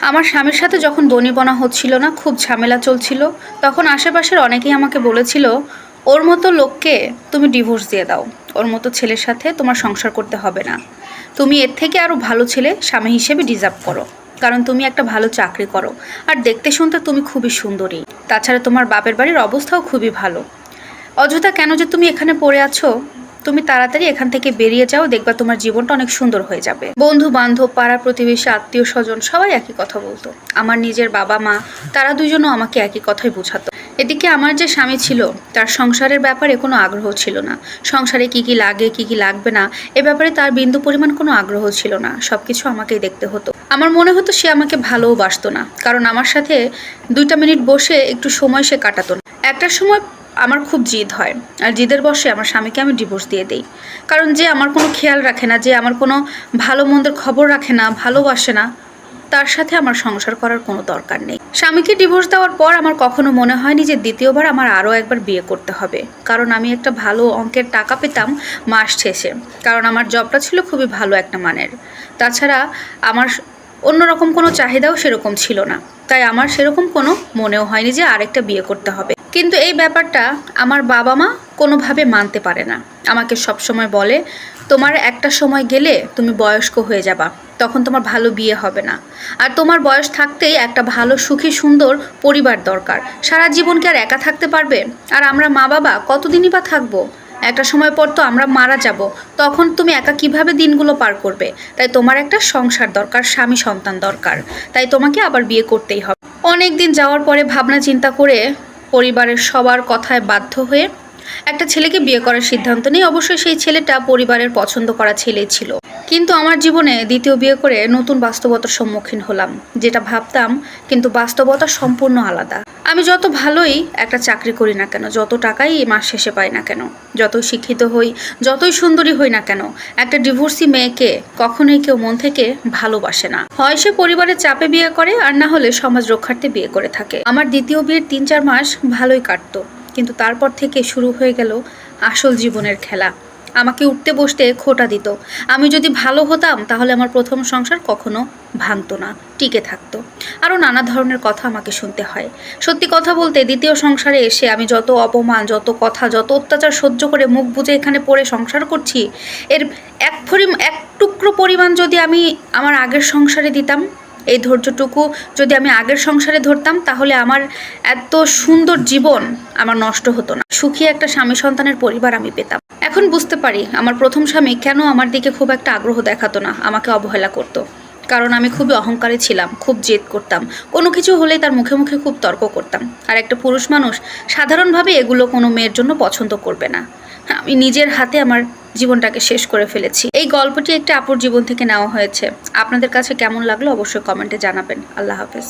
আমার স্বামীর সাথে যখন বনিবনা হচ্ছিল না, খুব ঝামেলা চলছিল। তখন আশেপাশের অনেকেই আমাকে বলেছিল, ওর মতো লোককে তুমি ডিভোর্স দিয়ে দাও। ওর মতো ছেলের সাথে তোমার সংসার করতে হবে না। তুমি এর থেকে আরও ভালো ছেলে স্বামী হিসেবে ডিজার্ভ করো। কারণ তুমি একটা ভালো চাকরি করো। আর দেখতে শুনতে তুমি খুবই সুন্দরী। তাছাড়া তোমার বাপের বাড়ির অবস্থাও খুবই ভালো। অযথা কেন যে তুমি এখানে পড়ে আছো? তুমি তাড়াতাড়ি এখান থেকে বেরিয়ে যাও, দেখবা তোমার জীবনটা অনেক সুন্দর হয়ে যাবে। বন্ধু বান্ধব পাড়া প্রতিবেশী, আত্মীয় স্বজন সবাই একই কথা বলতো। আমার নিজের বাবা মা, তারা দুজনও আমাকে একই কথাই বোঝাতো। এদিকে আমার যে স্বামী ছিল, তার সংসারের ব্যাপারে কোনো আগ্রহ ছিল না। সংসারে কি কি লাগে, কি কি লাগবে না, এ ব্যাপারে তার বিন্দু পরিমাণ কোনো আগ্রহ ছিল না। সব কিছু আমাকেই দেখতে হতো। আমার মনে হতো সে আমাকে ভালোও বাসতো না, কারণ আমার সাথে দুইটা মিনিট বসে একটু সময় সে কাটাতো না। একটার সময় আমার খুব জিদ হয়। আর জিদের বসে আমার স্বামীকে আমি ডিভোর্স দিয়ে দিই। কারণ যে আমার কোনো খেয়াল রাখে না, যে আমার কোনো ভালো মন্দের খবর রাখে না, ভালোবাসে না, তার সাথে আমার সংসার করার কোনো দরকার নেই। স্বামীকে ডিভোর্স দেওয়ার পর আমার কখনো মনে হয়নি যে দ্বিতীয়বার আমার আরও একবার বিয়ে করতে হবে। কারণ আমি একটা ভালো অঙ্কের টাকা পেতাম মাস শেষে। কারণ আমার জবটা ছিল খুবই ভালো একটা মানের। তাছাড়া আমার অন্যরকম কোনো চাহিদাও সেরকম ছিল না। তাই আমার সেরকম কোনো মনেও হয়নি যে আরেকটা বিয়ে করতে হবে। কিন্তু এই ব্যাপারটা আমার বাবা মা কোনোভাবে মানতে পারে না। আমাকে সবসময় বলে, তোমার একটা সময় গেলে তুমি বয়স্ক হয়ে যাবা। তখন তোমার ভালো বিয়ে হবে না। আর তোমার বয়স থাকতেই একটা ভালো, সুখী, সুন্দর পরিবার দরকার। সারা জীবন কি আর একা থাকতে পারবে? আর আমরা মা বাবা কতদিনই বা থাকব? একটা সময় পর তো আমরা মারা যাব। তখন তুমি একা কীভাবে দিনগুলো পার করবে? তাই তোমার একটা সংসার দরকার, স্বামী সন্তান দরকার। তাই তোমাকে আবার বিয়ে করতেই হবে। অনেক দিন যাওয়ার পরে ভাবনা চিন্তা করে পরিবারের সবার কথায় বাধ্য হয়ে একটা ছেলেকে বিয়ে করার সিদ্ধান্ত নেই অবশ্যই সেই ছেলেটা পরিবারের পছন্দ করা ছেলেই ছিল। কিন্তু আমার জীবনে দ্বিতীয় বিয়ে করে নতুন বাস্তবতার সম্মুখীন হলাম। যেটা ভাবতাম, কিন্তু বাস্তবতা সম্পূর্ণ আলাদা। আমি যত ভালোই একটা চাকরি করি না কেন, যত টাকাই মাস শেষে পাই না কেন, যতই শিক্ষিত হই, যতই সুন্দরী হই না কেন, একটা ডিভোর্সি মেয়েকে কখনোই কেউ মন থেকে ভালোবাসে না। হয় সে পরিবারের চাপে বিয়ে করে, আর না হলে সমাজ রক্ষার্থে বিয়ে করে থাকে। আমার দ্বিতীয় বিয়ের তিন চার মাস ভালোই কাটতো, কিন্তু তারপর থেকে শুরু হয়ে গেল আসল জীবনের খেলা। আমাকে উঠতে বসতে খোটা দিত। আমি যদি ভালো হতাম, তাহলে আমার প্রথম সংসার কখনো ভাঙতো না, টিকে থাকতো। আরও নানা ধরনের কথা আমাকে শুনতে হয়। সত্যি কথা বলতে, দ্বিতীয় সংসারে এসে আমি যত অপমান, যত কথা, যত অত্যাচার সহ্য করে মুখ বুজে এখানে পড়ে সংসার করছি, এর এক পরিম, এক টুকরো পরিমাণ যদি আমি আমার আগের সংসারে দিতাম, এই ধৈর্যটুকু যদি আমি আগের সংসারে ধরতাম, তাহলে আমার এত সুন্দর জীবন আমার নষ্ট হতো না। সুখী একটা স্বামী সন্তানের পরিবার আমি পেতাম। এখন বুঝতে পারি আমার প্রথম স্বামী কেন আমার দিকে খুব একটা আগ্রহ দেখাতো না, আমাকে অবহেলা করতো। কারণ আমি খুবই অহংকারী ছিলাম, খুব জেদ করতাম। কোনো কিছু হলেই তার মুখে মুখে খুব তর্ক করতাম। আর একটা পুরুষ মানুষ সাধারণভাবে এগুলো কোনো মেয়ের জন্য পছন্দ করবে না। আমি নিজের হাতে আমার জীবনটাকে শেষ করে ফেলেছি। এই গল্পটি একটা আপুর জীবন থেকে নেওয়া হয়েছে। আপনাদের কাছে কেমন লাগল অবশ্যই কমেন্টে জানাবেন। আল্লাহ হাফেজ।